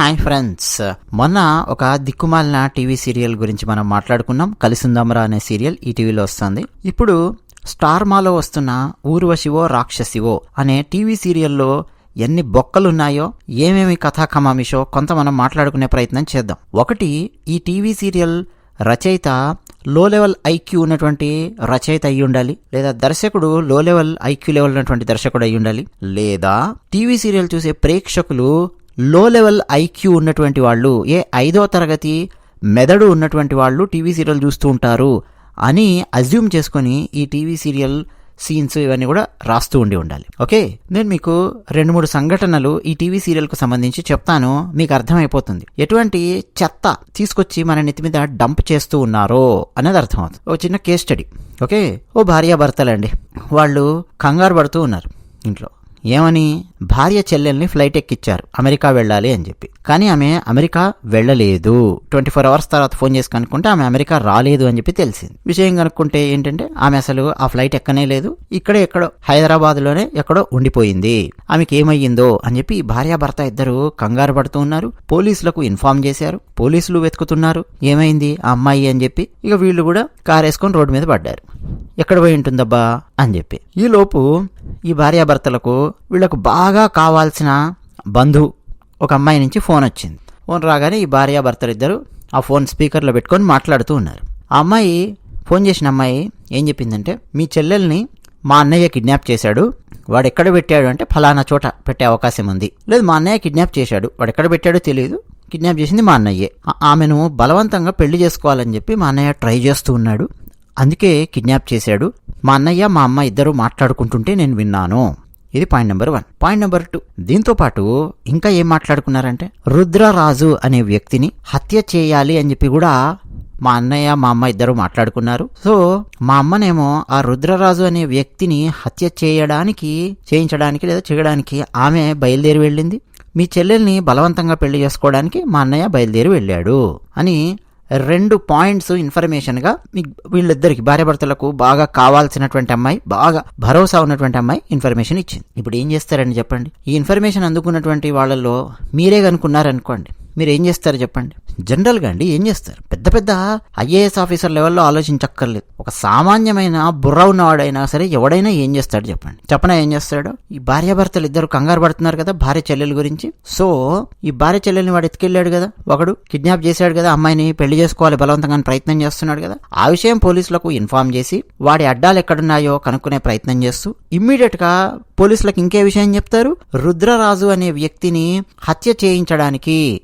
Hi friends. మొన్న ఒక దిక్కుమాలిన టీవీ సీరియల్ గురించి మనం మాట్లాడుకున్నాం. కలిసిందమరా అనే సీరియల్ ఈ టీవీలో వస్తుంది. ఇప్పుడు స్టార్ మాలో వస్తున్న ఊర్వశివో రాక్షసివో అనే టీవీ సీరియల్లో ఎన్ని బొక్కలున్నాయో ఏమేమి కథాకమామిషో కొంత మనం మాట్లాడుకునే ప్రయత్నం చేద్దాం. ఒకటి ఈ టీవీ సీరియల్ రచయిత లో లెవెల్ ఐక్యూ ఉన్నటువంటి రచయిత అయి ఉండాలి లేదా దర్శకుడు లో లెవెల్ ఐక్యూ లెవెల్ ఉన్నటువంటి దర్శకుడు అయి ఉండాలి లేదా టీవీ సీరియల్ చూసే ప్రేక్షకులు లో లెవెల్ ఐక్యూ ఉన్నటువంటి వాళ్ళు ఏ ఐదో తరగతి మెదడు ఉన్నటువంటి వాళ్ళు టీవీ సీరియల్ చూస్తూ ఉంటారు అని అజ్యూమ్ చేసుకొని ఈ టీవీ సీరియల్ సీన్స్ ఇవన్నీ కూడా రాస్తూ ఉండి ఉండాలి. ఓకే? నేను మీకు రెండు మూడు సంఘటనలు ఈ టీవీ సీరియల్కు సంబంధించి చెప్తాను మీకు అర్థమైపోతుంది. ఎటువంటి చెత్త తీసుకొచ్చి మన నెత్తి మీద డంప్ చేస్తూ ఉన్నారో అనేది అర్థమవుతుంది. ఓ చిన్న కేస్ స్టడీ ఓకే? ఓ భార్యాభర్తలండి. వాళ్ళు కంగారు పడుతూ ఉన్నారు ఇంట్లో. ఏమని? భార్య చెల్లెల్ని ఫ్లైట్ ఎక్కిచ్చారు. అమెరికా వెళ్ళాలి అని చెప్పి. కానీ ఆమె అమెరికా వెళ్ళలేదు. ట్వంటీ ఫోర్ అవర్స్ తర్వాత ఫోన్ చేసి కనుక్కుంటే ఆమె అమెరికా రాలేదు అని చెప్పి తెలిసింది. విషయం కనుక్కుంటే ఏంటంటే ఆమె అసలు ఆ ఫ్లైట్ ఎక్కనే లేదు. ఇక్కడే ఎక్కడో హైదరాబాద్లోనే ఎక్కడో ఉండిపోయింది. ఆమెకి ఏమయ్యిందో అని చెప్పి భార్య భార్యాభర్త ఇద్దరు కంగారు పడుతూ ఉన్నారు. పోలీసులకు ఇన్ఫార్మ్ చేశారు. పోలీసులు వెతుకుతున్నారు. ఏమైంది? ఆ అమ్మాయి అని చెప్పి ఇక వీళ్ళు కూడా కారు వేసుకొని రోడ్డు మీద పడ్డారు. ఎక్కడ పోయి ఉంటుందబ్బా? అని చెప్పి. ఈ లోపు ఈ భార్యాభర్తలకు వీళ్ళకు బాగా కావాల్సిన బంధువు ఒక అమ్మాయి నుంచి ఫోన్ వచ్చింది. ఫోన్ రాగానే ఈ భార్యాభర్తలు ఇద్దరు ఆ ఫోన్ స్పీకర్లో పెట్టుకొని మాట్లాడుతూ ఉన్నారు. ఆ అమ్మాయి ఫోన్ చేసిన అమ్మాయి ఏం చెప్పిందంటే మీ చెల్లెల్ని మా అన్నయ్య కిడ్నాప్ చేశాడు. వాడు ఎక్కడ పెట్టాడు అంటే ఫలానా చోట పెట్టే అవకాశం ఉంది. లేదు మా అన్నయ్య కిడ్నాప్ చేశాడు. వాడు ఎక్కడ పెట్టాడో తెలియదు కిడ్నాప్ చేసింది మా అన్నయ్యే. ఆమెను బలవంతంగా పెళ్ళి చేసుకోవాలని చెప్పి మా అన్నయ్య ట్రై చేస్తూ ఉన్నాడు. అందుకే కిడ్నాప్ చేశాడు. మా అన్నయ్య మా అమ్మ ఇద్దరు మాట్లాడుకుంటుంటే నేను విన్నాను. ఇది point number one. Point number two. దీంతో పాటు ఇంకా ఏం మాట్లాడుకున్నారంటే రుద్రరాజు అనే వ్యక్తిని హత్య చేయాలి అని చెప్పి కూడా మా అన్నయ్య మా అమ్మ ఇద్దరు మాట్లాడుకున్నారు. సో మా అమ్మనేమో ఆ రుద్రరాజు అనే వ్యక్తిని హత్య చేయడానికి చేయించడానికి లేదా చేయడానికి ఆమె బయలుదేరి వెళ్ళింది. మీ చెల్లెల్ని బలవంతంగా పెళ్ళి చేసుకోవడానికి మా అన్నయ్య బయలుదేరి వెళ్ళాడు అని రెండు పాయింట్స్ ఇన్ఫర్మేషన్గా మీ వీళ్ళిద్దరికి భార్యాభర్తలకు బాగా కావాల్సినటువంటి అమ్మాయి బాగా భరోసా ఉన్నటువంటి అమ్మాయి ఇన్ఫర్మేషన్ ఇచ్చింది. ఇప్పుడు ఏం చేస్తారని చెప్పండి? ఈ ఇన్ఫర్మేషన్ అందుకున్నటువంటి వాళ్ళల్లో మీరే కనుక్కున్నారనుకోండి. మీరు ఏం చేస్తారు చెప్పండి. జనరల్గా అండి ఏం చేస్తారు? పెద్ద పెద్ద ఐఏఎస్ ఆఫీసర్ లెవెల్లో ఆలోచించక్కర్లేదు. ఒక సామాన్యమైన బుర్ర ఉన్నవాడైనా సరే ఎవడైనా ఏం చేస్తాడు చెప్పండి. చెప్పనా ఏం చేస్తాడు? ఈ భార్యాభర్తలు ఇద్దరు కంగారు పడుతున్నారు కదా భార్య చెల్లెల గురించి. సో ఈ భార్య చెల్లెల్ని వాడు ఎత్తుకెళ్ళాడు కదా? ఒకడు కిడ్నాప్ చేశాడు కదా అమ్మాయిని పెళ్ళి చేసుకోవాలి బలవంతంగా ప్రయత్నం చేస్తున్నాడు కదా? ఆ విషయం పోలీసులకు ఇన్ఫార్మ్ చేసి వాడి అడ్డాలు ఎక్కడున్నాయో కనుక్కునే ప్రయత్నం చేస్తూ ఇమ్మీడియట్గా పోలీసులకు ఇంకే విషయం చెప్తారు. రుద్రరాజు అనే వ్యక్తిని హత్య చేయించడానికి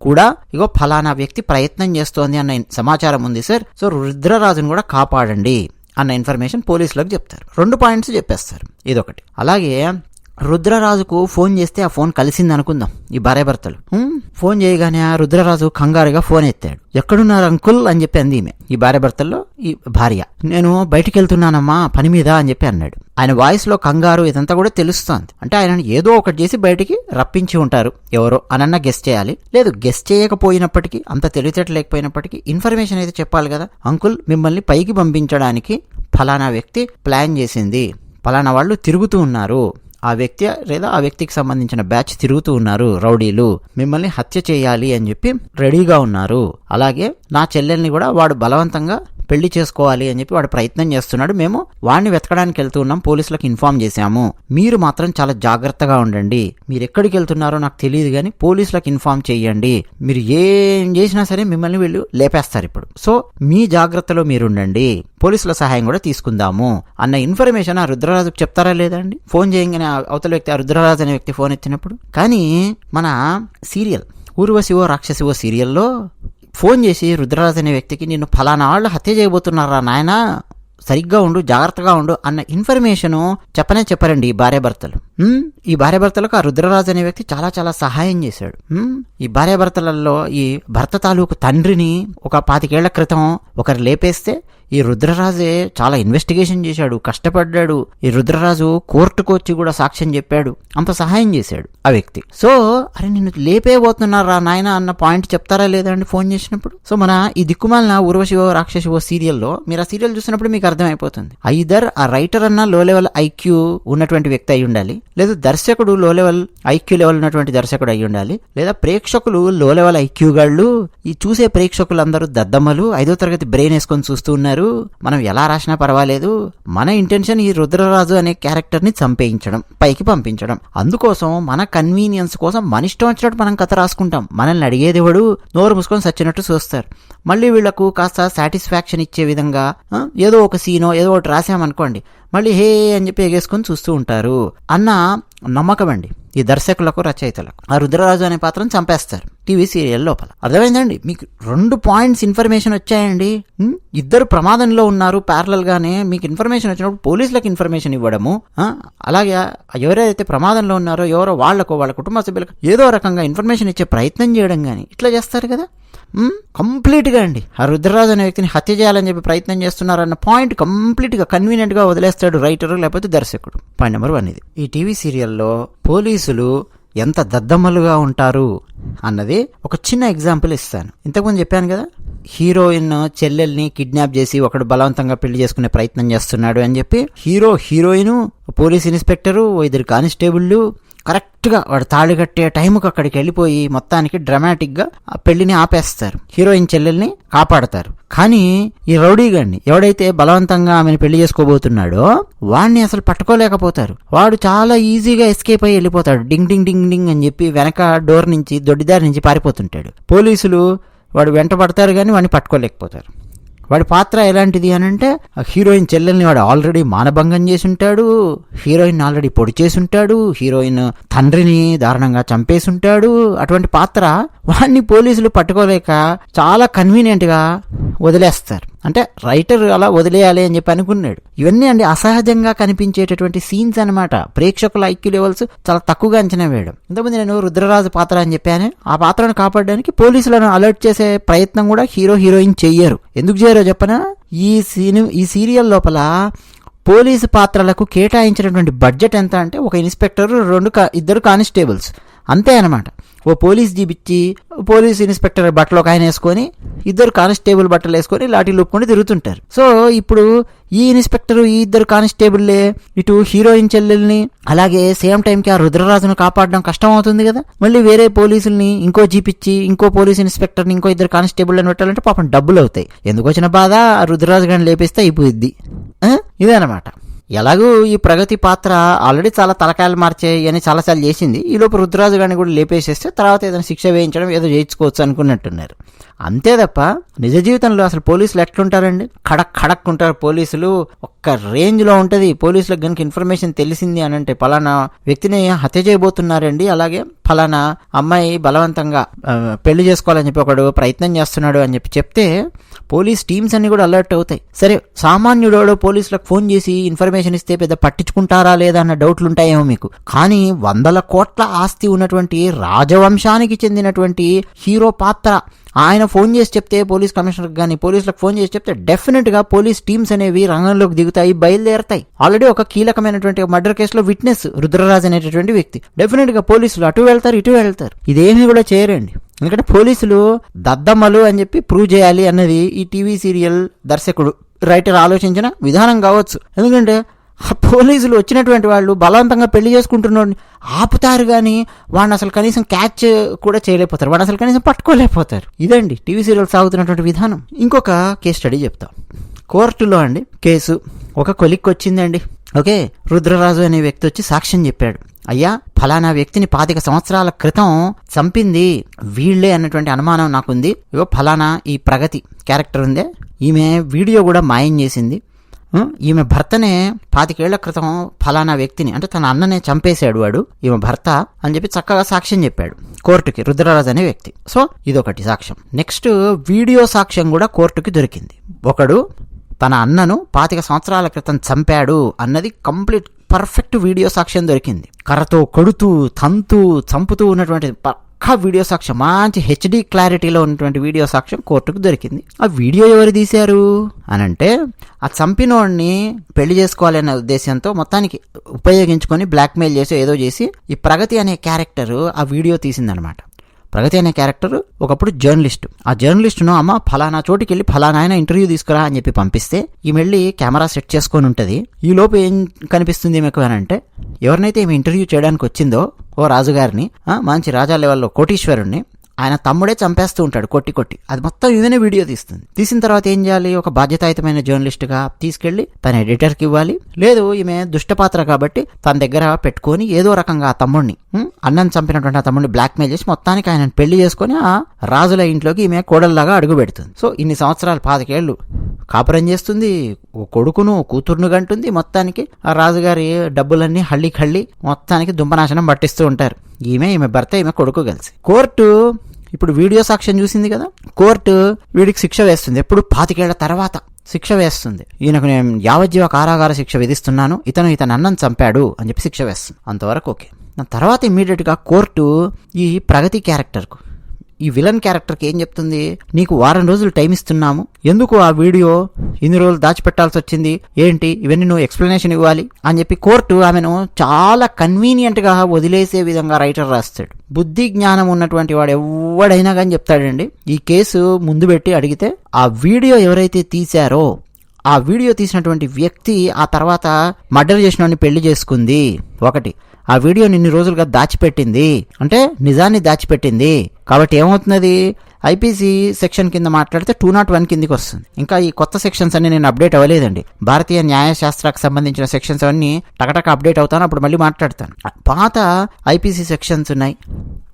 కూడా ఇగో ఫలానా వ్యక్తి ప్రయత్నం చేస్తోంది అన్న సమాచారం ఉంది సార్. సో రుద్రరాజును కూడా కాపాడండి అన్న ఇన్ఫర్మేషన్ పోలీసులకు చెప్తారు. రెండు పాయింట్స్ చెప్పేస్తారు. ఇదొకటి. అలాగే రుద్రరాజుకు ఫోన్ చేస్తే ఆ ఫోన్ కలిసింది అనుకుందాం ఈ భార్యాభర్తలు. ఫోన్ చేయగానే ఆ రుద్రరాజు కంగారుగా ఫోన్ ఎత్తాడు. ఎక్కడున్నారు అంకుల్? అని చెప్పి అంది ఈమె. ఈ భార్యాభర్తల్లో ఈ భార్య. నేను బయటికి వెళ్తున్నానమ్మా పని మీద అని చెప్పి అన్నాడు. ఆయన వాయిస్లో కంగారు ఇదంతా కూడా తెలుస్తోంది. అంటే ఆయన ఏదో ఒకటి చేసి బయటికి రప్పించి ఉంటారు. ఎవరో అనన్నా గెస్ట్ చేయాలి. లేదు గెస్ట్ చేయకపోయినప్పటికీ అంత తెలివితేట లేకపోయినప్పటికీ ఇన్ఫర్మేషన్ అయితే చెప్పాలి కదా. అంకుల్ మిమ్మల్ని పైకి పంపించడానికి ఫలానా వ్యక్తి ప్లాన్ చేసింది. ఫలానా వాళ్ళు తిరుగుతూ ఉన్నారు. ఆ వ్యక్తి లేదా ఆ వ్యక్తికి సంబంధించిన బ్యాచ్ తిరుగుతూ ఉన్నారు. రౌడీలు మిమ్మల్ని హత్య చేయాలి అని చెప్పి రెడీగా ఉన్నారు. అలాగే నా చెల్లెల్ని కూడా వాడు బలవంతంగా పెళ్ళి చేసుకోవాలి అని చెప్పి వాడు ప్రయత్నం చేస్తున్నాడు. మేము వాడిని వెతకడానికి వెళ్తున్నాం పోలీసులకు ఇన్ఫార్మ్ చేశాము. మీరు మాత్రం చాలా జాగ్రత్తగా ఉండండి. మీరు ఎక్కడికి వెళ్తున్నారో నాకు తెలియదు కానీ పోలీసులకు ఇన్ఫార్మ్ చేయండి. మీరు ఏం చేసినా సరే మిమ్మల్ని వీళ్ళు లేపేస్తారు ఇప్పుడు. సో మీ జాగ్రత్తలో మీరు ఉండండి. పోలీసుల సహాయం కూడా తీసుకుందాము అన్న ఇన్ఫర్మేషన్ ఆ రుద్రరాజుకు చెప్తారా లేదండి ఫోన్ చేయగానే అవతల వ్యక్తి ఆ రుద్రరాజు అనే వ్యక్తి ఫోన్ ఎత్తినప్పుడు కానీ మన సీరియల్ ఊర్వశివో రాక్షసివో సీరియల్లో ఫోన్ చేసి రుద్రరాజు అనే వ్యక్తికి నిన్ను ఫలానా వాళ్ళు హత్య చేయబోతున్నారా నాయనా? సరిగ్గా ఉండు జాగ్రత్తగా ఉండు అన్న ఇన్ఫర్మేషను చెప్పనే చెప్పరండి భార్యాభర్తలు. ఈ భార్యాభర్తలకు ఆ రుద్రరాజు అనే వ్యక్తి చాలా చాలా సహాయం చేశాడు. ఈ భార్యాభర్తలలో ఈ భర్త తాలూకు తండ్రిని ఒక పాతికేళ్ళ క్రితం ఒకరు లేపేస్తే ఈ రుద్రరాజే చాలా ఇన్వెస్టిగేషన్ చేశాడు కష్టపడ్డాడు. ఈ రుద్రరాజు కోర్టుకు వచ్చి కూడా సాక్ష్యం చెప్పాడు అంత సహాయం చేశాడు ఆ వ్యక్తి. సో అరే నిన్ను లేపేయబోతున్నారా నాయన అన్న పాయింట్ చెప్తారా లేదా అండి ఫోన్ చేసినప్పుడు? సో మన ఈ దిక్కుమాలిన ఊర్వశివో రాక్షసివో సీరియల్లో మీరు ఆ సీరియల్ చూసినప్పుడు మీకు అర్థమైపోతుంది. ఐదర్ ఆ రైటర్ అన్న లో లెవెల్ ఐక్యూ ఉన్నటువంటి వ్యక్తి అయి ఉండాలి. లేదు దర్శకుడు లో లెవెల్ ఐక్యూ లెవెల్ ఉన్నటువంటి దర్శకుడు అయి ఉండాలి. లేదా ప్రేక్షకులు లో లెవెల్ ఐక్యూ గాళ్ళు ఈ చూసే ప్రేక్షకులందరూ దద్దమ్మలు ఐదో తరగతి బ్రెయిన్ వేసుకొని చూస్తూ ఉన్నారు. మనం ఎలా రాసినా పర్వాలేదు. మన ఇంటెన్షన్ ఈ రుద్రరాజు అనే క్యారెక్టర్ని చంపేయించడం పైకి పంపించడం. అందుకోసం మన కన్వీనియన్స్ కోసం మన ఇష్టం వచ్చినట్టు మనం కథ రాసుకుంటాం. మనల్ని అడిగేదేవాడు నోరు మూసుకొని సచ్చినట్టు చూస్తారు. మళ్ళీ వీళ్ళకు కాస్త సాటిస్ఫాక్షన్ ఇచ్చే విధంగా ఏదో ఒక సీనో ఏదో ఒకటి రాసామనుకోండి మళ్ళీ హే అని చెప్పి ఎగేసుకొని చూస్తూ ఉంటారు. అన్న నమ్మకం అండి. ఈ దర్శకులకు రచయితలకు. ఆ రుద్రరాజు అనే పాత్రను చంపేస్తారు టీవీ సీరియల్ లోపల. అర్థమైందండి? మీకు రెండు పాయింట్స్ ఇన్ఫర్మేషన్ వచ్చాయండి. ఇద్దరు ప్రమాదంలో ఉన్నారు. ప్యారలల్ గానే మీకు ఇన్ఫర్మేషన్ వచ్చినప్పుడు పోలీసులకు ఇన్ఫర్మేషన్ ఇవ్వడము. అలాగే ఎవరైతే ప్రమాదంలో ఉన్నారో ఎవరో వాళ్ళకు వాళ్ళ కుటుంబ సభ్యులకు ఏదో రకంగా ఇన్ఫర్మేషన్ ఇచ్చే ప్రయత్నం చేయడం కానీ ఇట్లా చేస్తారు కదా? కంప్లీట్గా అండి. ఆ రుద్రరాజు అనే వ్యక్తిని హత్య చేయాలని చెప్పి ప్రయత్నం చేస్తున్నారన్న పాయింట్ కంప్లీట్గా కన్వీనియంట్గా వదిలేస్తాడు రైటరు లేకపోతే దర్శకుడు. పాయింట్ నెంబర్ వన్ ఇది. ఈ టీవీ సీరియల్లో పోలీసులు ఎంత దద్దమ్మలుగా ఉంటారు అన్నది ఒక చిన్న ఎగ్జాంపుల్ ఇస్తాను. ఇంతకుముందు చెప్పాను కదా హీరోయిన్ చెల్లెల్ని కిడ్నాప్ చేసి ఒకడు బలవంతంగా పెళ్ళి చేసుకునే ప్రయత్నం చేస్తున్నాడు అని చెప్పి హీరో హీరోయిన్ పోలీస్ ఇన్స్పెక్టరు ఇద్దరు కానిస్టేబుళ్ళు కరెక్ట్గా వాడు తాళి కట్టే టైంకి అక్కడికి వెళ్ళిపోయి మొత్తానికి డ్రమాటిక్గా ఆ పెళ్ళిని ఆపేస్తారు. హీరోయిన్ చెల్లెల్ని కాపాడతారు. కానీ ఈ రౌడీ గాడిని ఎవడైతే బలవంతంగా ఆమెను పెళ్ళి చేసుకోబోతున్నాడో వాడిని అసలు పట్టుకోలేకపోతారు. వాడు చాలా ఈజీగా ఎస్కేప్ అయ్యి వెళ్ళిపోతాడు. డింగ్ డింగ్ డింగ్ డింగ్ అని చెప్పి వెనక డోర్ నుంచి దొడ్డిదారి నుంచి పారిపోతుంటాడు. పోలీసులు వాడు వెంట పడతారు కానీ వాడిని పట్టుకోలేకపోతారు. వాడి పాత్ర ఎలాంటిది అని అంటే ఆ హీరోయిన్ చెల్లెల్ని వాడు ఆల్రెడీ మానభంగం చేసి ఉంటాడు హీరోయిన్ ఆల్రెడీ పొడి చేసి ఉంటాడు హీరోయిన్ తండ్రిని దారుణంగా చంపేసి ఉంటాడు అటువంటి పాత్ర వాడిని పోలీసులు పట్టుకోలేక చాలా కన్వీనియంట్గా వదిలేస్తారు. అంటే రైటర్ అలా వదిలేయాలి అని చెప్పి అనుకున్నాడు. ఇవన్నీ అండి అసహజంగా కనిపించేటటువంటి సీన్స్ అనమాట ప్రేక్షకుల ఐక్యూ లెవెల్స్ చాలా తక్కువగా అంచనా వేయడం. ఇంతకుముందు నేను రుద్రరాజు పాత్ర అని చెప్పాను. ఆ పాత్రను కాపాడడానికి పోలీసులను అలర్ట్ చేసే ప్రయత్నం కూడా హీరో హీరోయిన్ చెయ్యరు. ఎందుకు చేయరో చెప్పనా? ఈ సీని ఈ సీరియల్ లోపల పోలీసు పాత్రలకు కేటాయించినటువంటి బడ్జెట్ ఎంత అంటే ఒక ఇన్స్పెక్టర్ రెండు కా- ఇద్దరు కానిస్టేబుల్స్. అంతే అనమాట ఓ పోలీస్ జీబిచ్చి పోలీస్ ఇన్స్పెక్టర్ బట్టలు ఒక ఆయన వేసుకొని ఇద్దరు కానిస్టేబుల్ బట్టలు వేసుకొని లాఠీ లూపుకొని తిరుగుతుంటారు. సో ఇప్పుడు ఈ ఇన్స్పెక్టర్ ఈ ఇద్దరు కానిస్టేబుల్లే ఇటు హీరోయిన్ చెల్లెల్ని అలాగే సేమ్ టైంకి ఆ రుద్రరాజును కాపాడడం కష్టం అవుతుంది కదా? మళ్ళీ వేరే పోలీసుల్ని ఇంకో జీపిచ్చి ఇంకో పోలీస్ ఇన్స్పెక్టర్ని ఇంకో ఇద్దరు కానిస్టేబుల్ని పెట్టాలంటే పాపం డబ్బులు అవుతాయి. ఎందుకు వచ్చిన బాధ? ఆ రుద్రరాజు గారిని లేపేస్తే అయిపోయిద్ది. అనమాట ఎలాగూ ఈ ప్రగతి పాత్ర ఆల్రెడీ చాలా తలకాయలు మార్చే అని చాలాసార్లు చేసింది. ఈ లోపు రుద్రరాజు గారిని కూడా లేపేసేస్తే తర్వాత ఏదైనా శిక్ష వేయించడం ఏదో చేయించుకోవచ్చు అనుకున్నట్టున్నారు. అంతే తప్ప నిజ జీవితంలో అసలు పోలీసులు ఎట్లుంటారండి? ఖడక్ ఖడక్ ఉంటారు పోలీసులు. ఒక్క రేంజ్లో ఉంటుంది. పోలీసులకు కనుక ఇన్ఫర్మేషన్ తెలిసింది అని అంటే పలానా వ్యక్తిని హత్య చేయబోతున్నారండి. అలాగే ఫలానా అమ్మాయి బలవంతంగా పెళ్ళి చేసుకోవాలని చెప్పి ఒకడు ప్రయత్నం చేస్తున్నాడు అని చెప్పి చెప్తే పోలీస్ టీమ్స్ అన్ని కూడా అలర్ట్ అవుతాయి. సరే సామాన్యుడోడు పోలీసులకు ఫోన్ చేసి ఇన్ఫర్మేషన్ ఇస్తే పెద్ద పట్టించుకుంటారా లేదా అన్న డౌట్లు ఉంటాయేమో మీకు. కానీ వందల కోట్ల ఆస్తి ఉన్నటువంటి రాజవంశానికి చెందినటువంటి హీరో పాత్ర ఆయన ఫోన్ చేసి చెప్తే పోలీస్ కమిషనర్కి కానీ పోలీసులకు ఫోన్ చేసి చెప్తే డెఫినెట్గా పోలీస్ టీమ్స్ అనేవి రంగంలోకి దిగుతాయి బయలుదేరతాయి. ఆల్రెడీ ఒక కీలకమైనటువంటి మర్డర్ కేసులో విట్నెస్ రుద్రరాజ్ అనేటటువంటి వ్యక్తి. డెఫినెట్గా పోలీసులు అటు వెళ్తారు ఇటు వెళ్తారు. ఇదేమీ కూడా చేయరండి. ఎందుకంటే పోలీసులు దద్దమ్మలు అని చెప్పి ప్రూవ్ చేయాలి అన్నది ఈ టీవీ సీరియల్ దర్శకుడు రైటర్ ఆలోచించిన విధానం కావచ్చు. ఎందుకంటే ఆ పోలీసులు వచ్చినటువంటి వాళ్ళు బలవంతంగా పెళ్ళి చేసుకుంటున్నాడు ఆపుతారు కానీ వాడిని అసలు కనీసం క్యాచ్ కూడా చేయలేకపోతారు. వాడు అసలు కనీసం పట్టుకోలేకపోతారు. ఇదండి టీవీ సీరియల్ సాగుతున్నటువంటి విధానం. ఇంకొక కేస్ స్టడీ చెప్తాం. కోర్టులో అండి కేసు. ఒక కొలిక్కి వచ్చిందండి. ఓకే రుద్రరాజు అనే వ్యక్తి వచ్చి సాక్ష్యం చెప్పాడు. అయ్యా ఫలానా వ్యక్తిని పాతిక సంవత్సరాల క్రితం చంపింది వీళ్ళే అన్నటువంటి అనుమానం నాకుంది. ఇగో ఫలానా ఈ ప్రగతి క్యారెక్టర్ ఉందే. ఈమె వీడియో కూడా మాయం చేసింది. ఈమె భర్తనే పాతికేళ్ళ క్రితం ఫలానా వ్యక్తిని అంటే తన అన్ననే చంపేశాడు వాడు ఈమె భర్త అని చెప్పి చక్కగా సాక్ష్యం చెప్పాడు. కోర్టుకి రుద్రరాజ్ అనే వ్యక్తి. సో ఇదొకటి సాక్ష్యం. నెక్స్ట్ వీడియో సాక్ష్యం కూడా కోర్టుకి దొరికింది. ఒకడు తన అన్నను పాతిక సంవత్సరాల క్రితం చంపాడు అన్నది కంప్లీట్ పర్ఫెక్ట్ వీడియో సాక్ష్యం దొరికింది. కర్రతో కొడుతూ తంతూ చంపుతూ ఉన్నటువంటి పక్కా వీడియో సాక్ష్యం మంచి హెచ్డి క్లారిటీలో ఉన్నటువంటి వీడియో సాక్ష్యం కోర్టుకు దొరికింది. ఆ వీడియో ఎవరు తీశారు? అని అంటే ఆ చంపినోడిని పెళ్ళి చేసుకోవాలనే ఉద్దేశంతో మొత్తానికి ఉపయోగించుకొని బ్లాక్మెయిల్ చేసి ఏదో చేసి ఈ ప్రగతి అనే క్యారెక్టర్ ఆ వీడియో తీసిందనమాట. ప్రగతి అనే క్యారెక్టర్ ఒకప్పుడు జర్నలిస్ట్. ఆ జర్నలిస్ట్ను అమ్మ ఫలానా చోటికి వెళ్ళి ఫలానా ఆయన ఇంటర్వ్యూ తీసుకురా అని చెప్పి పంపిస్తే ఈ వెళ్ళి కెమెరా సెట్ చేసుకొని ఉంటుంది. ఈ లోపు ఏం కనిపిస్తుంది ఈమెకు అని అంటే ఎవరినైతే ఈమె ఇంటర్వ్యూ చేయడానికి వచ్చిందో ఓ రాజుగారిని మంచి రాజా లెవెల్లో కోటీశ్వరుణ్ణి ఆయన తమ్ముడే చంపేస్తూ ఉంటాడు కొట్టి కొట్టి. అది మొత్తం ఇదనే వీడియో తీస్తుంది. తీసిన తర్వాత ఏం చేయాలి? ఒక బాధ్యతాయుతమైన జర్నలిస్ట్గా తీసుకెళ్ళి తన ఎడిటర్కి ఇవ్వాలి. లేదు ఈమె దుష్టపాత్ర కాబట్టి తన దగ్గర పెట్టుకొని ఏదో రకంగా ఆ తమ్ముడిని అన్నం చంపినటువంటి ఆ తమ్ముడిని బ్లాక్మెయిల్ చేసి మొత్తానికి ఆయన పెళ్ళి చేసుకొని ఆ రాజుల ఇంట్లోకి ఈమె కోడల్లాగా అడుగు పెడుతుంది. సో ఇన్ని సంవత్సరాలు పాతికేళ్ళు కాపురం చేస్తుంది కొడుకును కూతుర్ను గంటుంది మొత్తానికి ఆ రాజుగారి డబ్బులన్నీ హళ్ళి కళ్ళి మొత్తానికి దుంపనాశనం పట్టిస్తూ ఉంటారు. ఈమె ఈమె భర్త ఈమె కొడుకు కలిసి. కోర్టు ఇప్పుడు వీడియో సాక్ష్యం చూసింది కదా? కోర్టు వీడికి శిక్ష వేస్తుంది. ఎప్పుడు? పాతికేళ్ళ తర్వాత శిక్ష వేస్తుంది. ఈయనకు నేను యావజ్జీవ కారాగార శిక్ష విధిస్తున్నాను. ఇతను ఇతను అన్నం చంపాడు అని చెప్పి శిక్ష వేస్తుంది. అంతవరకు ఓకే. దాని తర్వాత ఇమీడియట్గా కోర్టు ఈ ప్రగతి క్యారెక్టర్కు ఈ విలన్ క్యారెక్టర్కి ఏం చెప్తుంది? నీకు వారం రోజులు టైం ఇస్తున్నాము. ఎందుకు ఆ వీడియో ఇన్ని రోజులు దాచిపెట్టాల్సి వచ్చింది? ఏంటి? ఇవన్నీ నువ్వు ఎక్స్ప్లెనేషన్ ఇవ్వాలి అని చెప్పి కోర్టు ఆమెను చాలా కన్వీనియంట్గా వదిలేసే విధంగా రైటర్ రాస్తాడు. బుద్ధి జ్ఞానం ఉన్నటువంటి వాడు ఎవడైనా కానీ చెప్తాడండి. ఈ కేసు ముందు పెట్టి అడిగితే ఆ వీడియో ఎవరైతే తీశారో ఆ వీడియో తీసినటువంటి వ్యక్తి ఆ తర్వాత మర్డర్ చేసిన పెళ్ళి చేసుకుంది. ఒకటి. ఆ వీడియో ఇన్ని రోజులుగా దాచిపెట్టింది. అంటే నిజాన్ని దాచిపెట్టింది. కాబట్టి ఏమవుతున్నది? ఐపీసీ సెక్షన్ కింద మాట్లాడితే టూ నాట్ వన్ కిందికి వస్తుంది. ఇంకా ఈ కొత్త సెక్షన్స్ అన్ని నేను అప్డేట్ అవ్వలేదండి. భారతీయ న్యాయశాస్త్రాకు సంబంధించిన సెక్షన్స్ అన్నీ టకటక అప్డేట్ అవుతాను అప్పుడు మళ్ళీ మాట్లాడతాను. పాత ఐపీసీ సెక్షన్స్ ఉన్నాయి.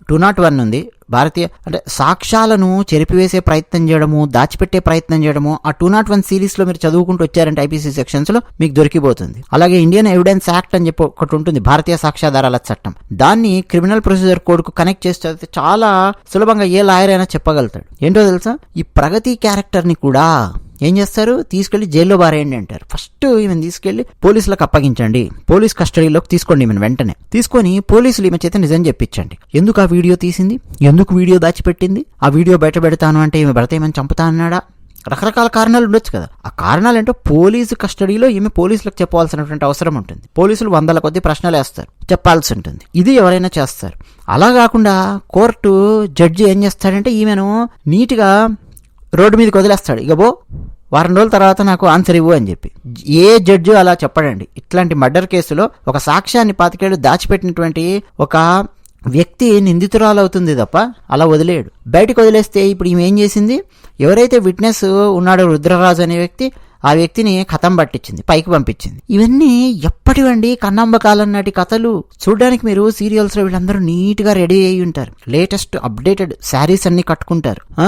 టూ నాట్ వన్ ఉంది. భారతీయ అంటే సాక్ష్యాలను చెరిపివేసే ప్రయత్నం చేయడము దాచిపెట్టే ప్రయత్నం చేయడము ఆ టూ నాట్ వన్ సిరీస్లో మీరు చదువుకుంటూ వచ్చారంటే ఐపీసీ సెక్షన్స్లో మీకు దొరికిపోతుంది. అలాగే ఇండియన్ ఎవిడెన్స్ యాక్ట్ అని చెప్పి ఒకటి ఉంటుంది భారతీయ సాక్ష్యాధారాల చట్టం. దాన్ని క్రిమినల్ ప్రొసీజర్ కోడ్కు కనెక్ట్ చేస్తే చాలా సులభంగా ఏ లాయర్ అయినా చెప్పగలుగుతాడు. ఏంటో తెలుసా? ఈ ప్రగతి క్యారెక్టర్ని కూడా ఏం చేస్తారు? తీసుకెళ్ళి జైల్లో బారేయండి అంటారు. ఫస్ట్ ఈమెను తీసుకెళ్ళి పోలీసులకు అప్పగించండి. పోలీస్ కస్టడీలోకి తీసుకోండి ఈమెను వెంటనే. తీసుకొని పోలీసులు ఈమె చేత నిజం చెప్పించండి. ఎందుకు ఆ వీడియో తీసింది? ఎందుకు వీడియో దాచిపెట్టింది? ఆ వీడియో బయట పెడతాను అంటే ఈమె భర్త ఏమని చంపుతా అన్నాడా? రకరకాల కారణాలు ఉండొచ్చు కదా. ఆ కారణాలు ఏంటో పోలీసు కస్టడీలో ఈమె పోలీసులకు చెప్పవలసినటువంటి అవసరం ఉంటుంది. పోలీసులు వందల కొద్ది ప్రశ్నలు వేస్తారు. చెప్పాల్సి ఉంటుంది. ఇది ఎవరైనా చేస్తారు. అలా కాకుండా కోర్టు జడ్జి ఏం చేస్తాడంటే ఈమెను నీట్గా రోడ్డు మీదకి వదిలేస్తాడు. ఇక బో వారం రోజుల తర్వాత నాకు ఆన్సర్ ఇవ్వు అని చెప్పి. ఏ జడ్జి అలా చెప్పడండి. ఇట్లాంటి మర్డర్ కేసులో ఒక సాక్ష్యాన్ని పాతికేళ్ళు దాచిపెట్టినటువంటి ఒక వ్యక్తి నిందితురాలవుతుంది తప్ప అలా వదిలేడు. బయటకు వదిలేస్తే ఇప్పుడు ఈమె ఏం చేసింది? ఎవరైతే విట్నెస్ ఉన్నాడో రుద్రరాజు అనే వ్యక్తి ఆ వ్యక్తిని కథం పట్టించింది పైకి పంపించింది. ఇవన్నీ ఎప్పటివండి కన్నంబకాలం నాటి కథలు. చూడడానికి మీరు సీరియల్స్లో వీళ్ళందరూ నీట్గా రెడీ అయి ఉంటారు. లేటెస్ట్ అప్డేటెడ్ శారీస్ అన్ని కట్టుకుంటారు.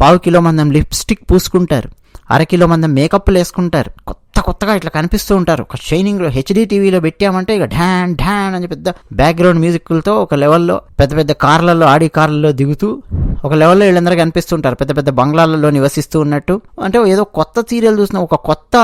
పావు కిలో మందం లిప్స్టిక్ పూసుకుంటారు. అరకిలో మందం మేకప్లు వేసుకుంటారు. కొత్త కొత్తగా ఇట్లా కనిపిస్తూ ఉంటారు. ఒక షైనింగ్లో హెచ్డి టీవీలో పెట్టామంటే ఇక ఢాన్ ఢాన్ అని పెద్ద బ్యాక్గ్రౌండ్ మ్యూజిక్లతో ఒక లెవెల్లో పెద్ద పెద్ద కార్లలో ఆడి కార్లలో దిగుతూ ఒక లెవెల్లో వీళ్ళందరూ కనిపిస్తుంటారు పెద్ద పెద్ద బంగ్లాలలో నివసిస్తూ ఉన్నట్టు. అంటే ఏదో కొత్త సీరియల్ చూసిన ఒక కొత్త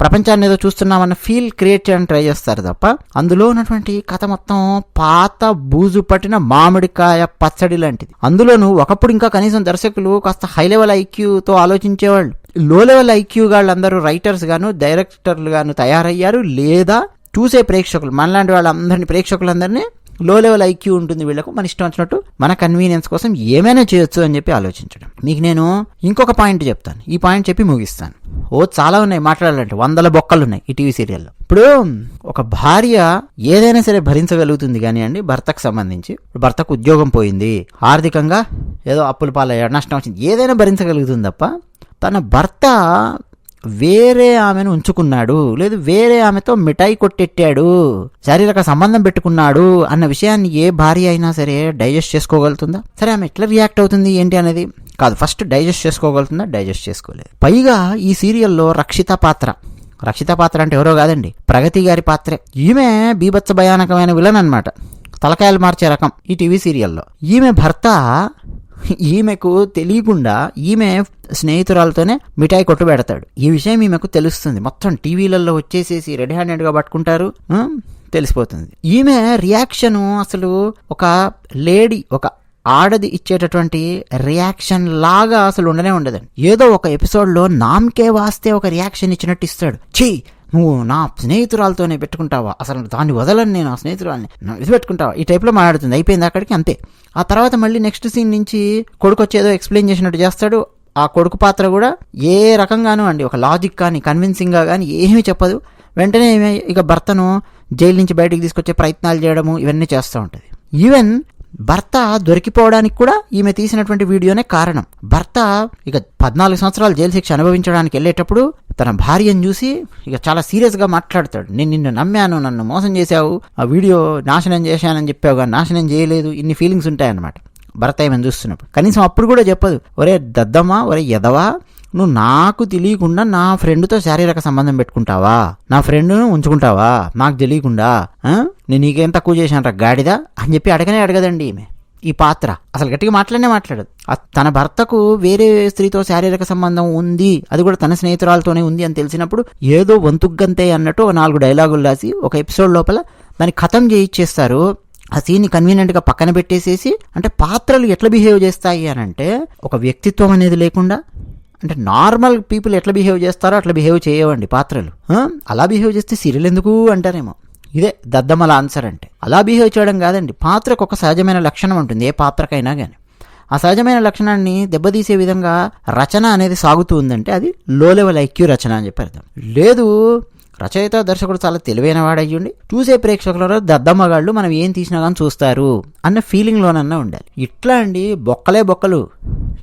ప్రపంచాన్ని ఏదో చూస్తున్నామన్న ఫీల్ క్రియేట్ చేయడానికి ట్రై చేస్తారు తప్ప అందులో ఉన్నటువంటి కథ మొత్తం పాత బూజు పట్టిన మామిడికాయ పచ్చడి లాంటిది. అందులోనూ ఒకప్పుడు ఇంకా కనీసం దర్శకులు కాస్త హై లెవెల్ ఐక్యూతో ఆలోచించేవాళ్ళు. లో లెవెల్ ఐక్యూ వాళ్ళందరూ రైటర్స్ గాను డైరెక్టర్లు గాను తయారయ్యారు లేదా చూసే ప్రేక్షకులు మనలాంటి వాళ్ళందరినీ ప్రేక్షకులందరినీ లో లెవెల్ ఐక్యూ ఉంటుంది వీళ్ళకు. మన ఇష్టం వచ్చినట్టు మన కన్వీనియన్స్ కోసం ఏమైనా చేయొచ్చు అని చెప్పి ఆలోచించడం. మీకు నేను ఇంకొక పాయింట్ చెప్తాను. ఈ పాయింట్ చెప్పి ముగిస్తాను. ఓ చాలా ఉన్నాయి మాట్లాడాలంటే. వందల బొక్కలు ఉన్నాయి ఈ టీవీ సీరియల్లో ఇప్పుడు ఒక భార్య ఏదైనా సరే భరించగలుగుతుంది కానీ అండి భర్తకు సంబంధించి. ఇప్పుడు భర్తకు ఉద్యోగం పోయింది. ఆర్థికంగా ఏదో అప్పులు పాలయ్యాడు నష్టం వచ్చింది. ఏదైనా భరించగలుగుతుంది తప్ప తన భర్త వేరే ఆమెను ఉంచుకున్నాడు. లేదు వేరే ఆమెతో మిఠాయి కొట్టెట్టాడు. శారీరక సంబంధం పెట్టుకున్నాడు అన్న విషయాన్ని ఏ భార్య అయినా సరే డైజెస్ట్ చేసుకోగలుగుతుందా? సరే ఆమె ఎట్లా రియాక్ట్ అవుతుంది ఏంటి అనేది? కాదు ఫస్ట్ డైజెస్ట్ చేసుకోగలుగుతుందా? డైజెస్ట్ చేసుకోలేదు. పైగా ఈ సీరియల్లో రక్షిత పాత్ర. రక్షిత పాత్ర అంటే ఎవరో కాదండి ప్రగతి గారి పాత్రే. ఈమె బీభత్స భయానకమైన విలన్ అనమాట తలకాయలు మార్చే రకం ఈ టీవీ సీరియల్లో. ఈమె భర్త ఈమెకు తెలియకుండా ఈమె స్నేహితురాలతోనే మిఠాయి కొట్టు పెడతాడు. ఈ విషయం ఈమెకు తెలుస్తుంది. మొత్తం టీవీలలో వచ్చేసేసి రెడీ హ్యాండెడ్గా పట్టుకుంటారు తెలిసిపోతుంది. ఈమె రియాక్షన్ అసలు ఒక లేడీ ఒక ఆడది ఇచ్చేటటువంటి రియాక్షన్ లాగా అసలు ఉండనే ఉండదండి. ఏదో ఒక ఎపిసోడ్లో నామకే వాస్తే ఒక రియాక్షన్ ఇచ్చినట్టు ఇస్తాడు. ఛీ నువ్వు నా స్నేహితురాలతోనే పెట్టుకుంటావా? అసలు దాన్ని వదలని నేను ఆ స్నేహితురాలని ఇది పెట్టుకుంటావా ఈ టైప్లో మాట్లాడుతుంది. అయిపోయింది అక్కడికి అంతే. ఆ తర్వాత మళ్ళీ నెక్స్ట్ సీన్ నుంచి కొడుకు వచ్చేదో ఎక్స్ప్లెయిన్ చేసినట్టు చేస్తాడు. ఆ కొడుకు పాత్ర కూడా ఏ రకంగానూ అండి. ఒక లాజిక్ కానీ కన్విన్సింగ్గా కానీ ఏమీ చెప్పదు. వెంటనే ఇక భర్తను జైలు నుంచి బయటకు తీసుకొచ్చే ప్రయత్నాలు చేయడము ఇవన్నీ చేస్తూ ఉంటుంది. ఈవెన్ భర్త దొరికిపోవడానికి కూడా ఈమె తీసినటువంటి వీడియోనే కారణం. భర్త ఇక పద్నాలుగు సంవత్సరాలు జైలు శిక్ష అనుభవించడానికి వెళ్ళేటప్పుడు తన భార్యను చూసి ఇక చాలా సీరియస్గా మాట్లాడతాడు. నేను నిన్ను నమ్మాను నన్ను మోసం చేశావు ఆ వీడియో నాశనం చేశానని చెప్పావు కానీ నాశనం చేయలేదు. ఇన్ని ఫీలింగ్స్ ఉంటాయన్నమాట భర్త ఏమని చూస్తున్నప్పుడు. కనీసం అప్పుడు కూడా చెప్పదు. ఒరే దద్దమ్మా ఒరే ఎదవా నువ్వు నాకు తెలియకుండా నా ఫ్రెండ్తో శారీరక సంబంధం పెట్టుకుంటావా? నా ఫ్రెండ్ను ఉంచుకుంటావా? నాకు తెలియకుండా నేను నీకేం తక్కువ చేశాను రా గాడిదా? అని చెప్పి అడగనే అడగదండి ఈమె. ఈ పాత్ర అసలు గట్టిగా మాట్లాడనే మాట్లాడదు. తన భర్తకు వేరే స్త్రీతో శారీరక సంబంధం ఉంది అది కూడా తన స్నేహితురాలతోనే ఉంది అని తెలిసినప్పుడు ఏదో వంతుగ్గంతే అన్నట్టు ఒక నాలుగు డైలాగులు రాసి ఒక ఎపిసోడ్ లోపల దాన్ని ఖతం చేయిచ్చేస్తారు. ఆ సీన్ని కన్వీనియంట్గా పక్కన పెట్టేసేసి అంటే పాత్రలు ఎట్లా బిహేవ్ చేస్తాయి అని అంటే ఒక వ్యక్తిత్వం అనేది లేకుండా అంటే నార్మల్ పీపుల్ ఎట్లా బిహేవ్ చేస్తారో అట్లా బిహేవ్ చేయవండి పాత్రలు. అలా బిహేవ్ చేస్తే సీరియల్ ఎందుకు అంటారేమో. ఇదే దద్దమ్మల ఆన్సర్ అంటే. అలా బిహేవ్ చేయడం కాదండి. పాత్రకు ఒక సహజమైన లక్షణం ఉంటుంది ఏ పాత్రకైనా కానీ ఆ సహజమైన లక్షణాన్ని దెబ్బతీసే విధంగా రచన అనేది సాగుతూ ఉందంటే అది లో లెవెల్ ఐక్యూ రచన అని చెప్పి అర్థం. లేదు రచయిత దర్శకుడు చాలా తెలివైన వాడయ్యుండి చూసే ప్రేక్షకులలో దద్దమ్మగాళ్ళు మనం ఏం తీసినా కానీ చూస్తారు అన్న ఫీలింగ్లోనన్నా ఉండాలి. ఇట్లా అండి బొక్కలే బొక్కలు.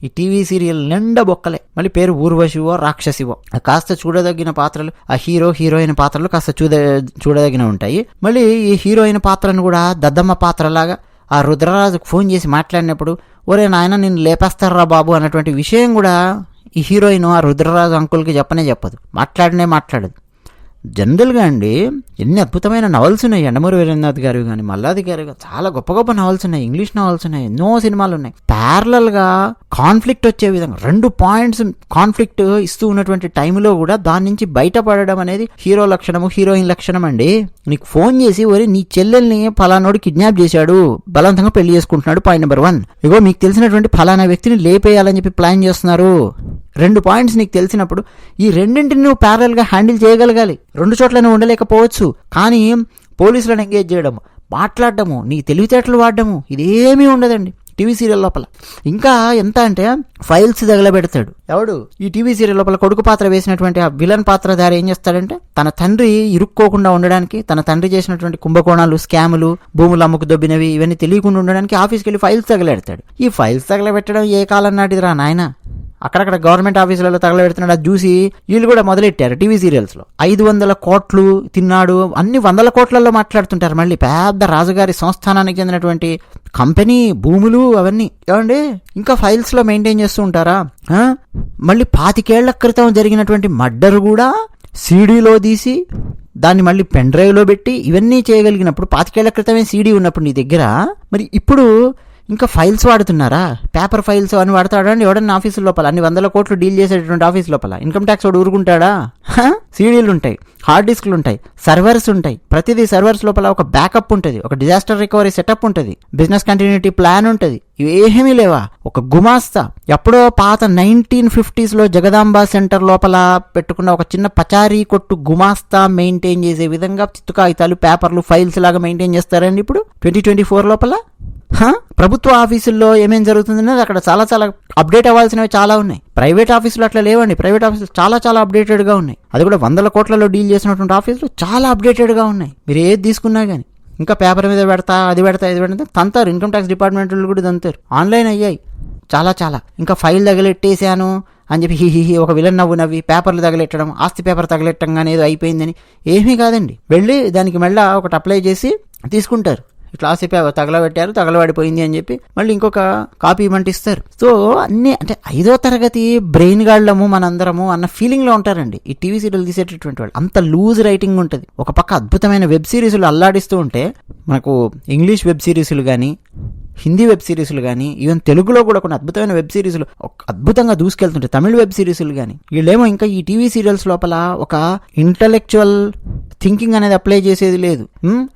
ఈ టీవీ సీరియల్ నిండా బొక్కలే. మళ్ళీ పేరు ఊర్వశివో రాక్షసివో. కాస్త చూడదగిన పాత్రలు ఆ హీరో హీరోయిన్ పాత్రలు కాస్త చూడ చూడదగిన ఉంటాయి. మళ్ళీ ఈ హీరోయిన్ పాత్రను కూడా దద్దమ్మ పాత్రలాగా ఆ రుద్రరాజుకు ఫోన్ చేసి మాట్లాడినప్పుడు ఒరే నాయన నేను లేపేస్తారా బాబు? అన్నటువంటి విషయం కూడా ఈ హీరోయిన్ ఆ రుద్రరాజు అంకుల్కి చెప్పనే చెప్పదు. మాట్లాడనే మాట్లాడదు. జనరల్గా అండి ఎన్ని అద్భుతమైన నవల్స్ ఉన్నాయి. ఎండమూరి వీరేంద్రనాథ్ గారు కానీ మల్లాది గారు కానీ చాలా గొప్ప గొప్ప నవల్స్ ఉన్నాయి. ఇంగ్లీష్ నవల్స్ ఉన్నాయి. ఎన్నో సినిమాలు ఉన్నాయి. ప్యారలల్గా కాన్ఫ్లిక్ట్ వచ్చే విధంగా రెండు పాయింట్స్ కాన్ఫ్లిక్ట్ ఇస్తూ ఉన్నటువంటి టైంలో కూడా దాని నుంచి బయటపడడం అనేది హీరో లక్షణము హీరోయిన్ లక్షణం అండి. నీకు ఫోన్ చేసి ఒరే నీ చెల్లెల్ని ఫలానోడు కిడ్నాప్ చేశాడు. బలవంతంగా పెళ్ళి చేసుకుంటున్నాడు పాయింట్ నెంబర్ వన్ ఇగో మీకు తెలిసినటువంటి ఫలానా వ్యక్తిని లేపేయాలని చెప్పి ప్లాన్ చేస్తున్నారు. రెండు పాయింట్స్ నీకు తెలిసినప్పుడు ఈ రెండింటిని నువ్వు ప్యారల్గా హ్యాండిల్ చేయగలగాలి. రెండు చోట్ల నువ్వు ఉండలేకపోవచ్చు. కానీ పోలీసులను ఎంగేజ్ చేయడము మాట్లాడడము నీ తెలివితేటలు వాడడము ఇదేమీ ఉండదండి. టీవీ సీరియల్ లోపల. ఇంకా ఎంత అంటే ఫైల్స్ తగలబెడతాడు. ఎవడు? ఈ టీవీ సీరియల్ లోపల కొడుకు పాత్ర వేసినటువంటి ఆ విలన్ పాత్రధారి ఏం చేస్తాడంటే తన తండ్రి ఇరుక్కోకుండా ఉండడానికి తన తండ్రి చేసినటువంటి కుంభకోణాలు స్కాములు భూములు అమ్ముకు దొబ్బినవి ఇవన్నీ తెలియకుండా ఉండడానికి ఆఫీస్కి వెళ్ళి ఫైల్స్ తగలెడతాడు ఈ ఫైల్స్ తగలబెట్టడం ఏ కాలం నాటిదిరా నాయన? అక్కడక్కడ గవర్నమెంట్ ఆఫీసులలో తగలబెడుతున్నాడు అది చూసి వీళ్ళు కూడా మొదలెట్టారు టీవీ సీరియల్స్లో. ఐదు వందల కోట్లు తిన్నాడు. అన్ని వందల కోట్లలో మాట్లాడుతుంటారు మళ్ళీ. పెద్ద రాజుగారి సంస్థానానికి చెందినటువంటి కంపెనీ భూములు అవన్నీ. ఏమండి? ఇంకా ఫైల్స్లో మెయింటైన్ చేస్తూ ఉంటారా? మళ్ళీ పాతికేళ్ళ క్రితం జరిగినటువంటి మర్డర్ కూడా సీడీలో తీసి దాన్ని మళ్ళీ పెన్ డ్రైవ్లో పెట్టి ఇవన్నీ చేయగలిగినప్పుడు పాతికేళ్ళ క్రితమే సీడీ ఉన్నప్పుడు నీ దగ్గర. మరి ఇప్పుడు ఇంకా ఫైల్స్ వాడుతున్నారా? పేపర్ ఫైల్స్ అని వాడతాడా? అండి ఎవడన్నా ఆఫీసు లోపల? అన్ని వందల కోట్లు డీల్ చేసేటటువంటి ఆఫీస్ లోపల? ఇన్కమ్ ట్యాక్స్ వాడు ఊరుకుంటాడా? సీడీలు ఉంటాయి హార్డ్ డిస్క్లు ఉంటాయి సర్వర్స్ ఉంటాయి. ప్రతిదీ సర్వర్స్ లోపల ఒక బ్యాకప్ ఉంటుంది ఒక డిజాస్టర్ రికవరీ సెటప్ ఉంటుంది బిజినెస్ కంటిన్యూటీ ప్లాన్ ఉంటుంది. ఇవేమీ లేవా? ఒక గుమాస్తా. ఎప్పుడో పాత నైన్టీన్ ఫిఫ్టీస్లో జగదాంబ సెంటర్ లోపల పెట్టుకున్న ఒక చిన్న పచారీ కొట్టు గుమాస్తా మెయింటైన్ చేసే విధంగా చిత్తు కాగితాలు పేపర్లు ఫైల్స్ లాగా మెయింటైన్ చేస్తారండి ఇప్పుడు? ట్వంటీ ట్వంటీ ఫోర్ లోపల? ప్రభుత్వ ఆఫీసుల్లో ఏమేం జరుగుతుందనేది అక్కడ చాలా చాలా అప్డేట్ అవ్వాల్సినవి చాలా ఉన్నాయి. ప్రైవేట్ ఆఫీసులు అట్లా లేవండి. ప్రైవేట్ ఆఫీసులు చాలా చాలా అప్డేటెడ్గా ఉన్నాయి. అది కూడా వందల కోట్లలో డీల్ చేసినటువంటి ఆఫీసులు చాలా అప్డేటెడ్గా ఉన్నాయి. మీరు ఏది తీసుకున్నా కానీ ఇంకా పేపర్ మీద పెడతా అది పెడతా ఇది పెడతా తంతారు. ఇన్కమ్ ట్యాక్స్ డిపార్ట్మెంట్లు కూడా తంతారు. ఆన్లైన్ అయ్యాయి. చాలా చాలా. ఇంకా ఫైల్ తగిలెట్టేశాను అని చెప్పి హి హి హి ఒక విలన్ నవ్వు నవ్వి పేపర్లు తగిలెట్టడం ఆస్తి పేపర్ తగిలెట్టంగానే ఏదో అయిపోయిందని ఏమీ కాదండి. వెళ్ళి దానికి మళ్ళీ ఒకటి అప్లై చేసి తీసుకుంటారు. ఇట్లా ఆస్తి తగలబెట్టారు తగలబడిపోయింది అని చెప్పి మళ్ళీ ఇంకొక కాపీ ఇవ్వమంటే ఇస్తారు. సో అన్ని అంటే ఐదో తరగతి బ్రెయిన్ గాళ్ళము మనందరము అన్న ఫీలింగ్లో ఉంటారండి. ఈ టీవీ సీరియల్ తీసేటటువంటి వాళ్ళు. అంత లూజ్ రైటింగ్ ఉంటుంది. ఒక పక్క అద్భుతమైన వెబ్ సిరీస్లు అల్లాడిస్తూ ఉంటే మనకు ఇంగ్లీష్ వెబ్ సిరీస్లు కానీ హిందీ వెబ్ సిరీస్లు కానీ ఈవెన్ తెలుగులో కూడా కొన్ని అద్భుతమైన వెబ్ సిరీస్లు ఒక అద్భుతంగా దూసుకెళ్తుంటాయి తమిళ వెబ్ సిరీస్లు కానీ వీళ్ళేమో ఇంకా ఈ టీవీ సీరియల్స్ లోపల ఒక ఇంటలెక్చువల్ థింకింగ్ అనేది అప్లై చేసేది లేదు.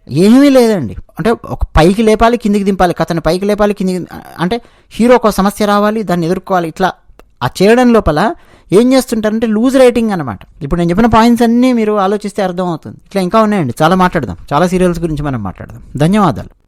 ఏమీ లేదండి. అంటే ఒక పైకి లేపాలి కిందికి దింపాలి. కథని పైకి లేపాలి కిందికి అంటే హీరో ఒక సమస్య రావాలి దాన్ని ఎదుర్కోవాలి. ఇట్లా ఆ చేయడం లోపల ఏం చేస్తుంటారంటే లూజ్ రైటింగ్ అనమాట ఇప్పుడు నేను చెప్పిన పాయింట్స్ అన్నీ మీరు ఆలోచిస్తే అర్థం అవుతుంది ఇట్లా ఇంకా ఉన్నాయండి. చాలా మాట్లాడదాం. చాలా సీరియల్స్ గురించి మనం మాట్లాడదాం. ధన్యవాదాలు.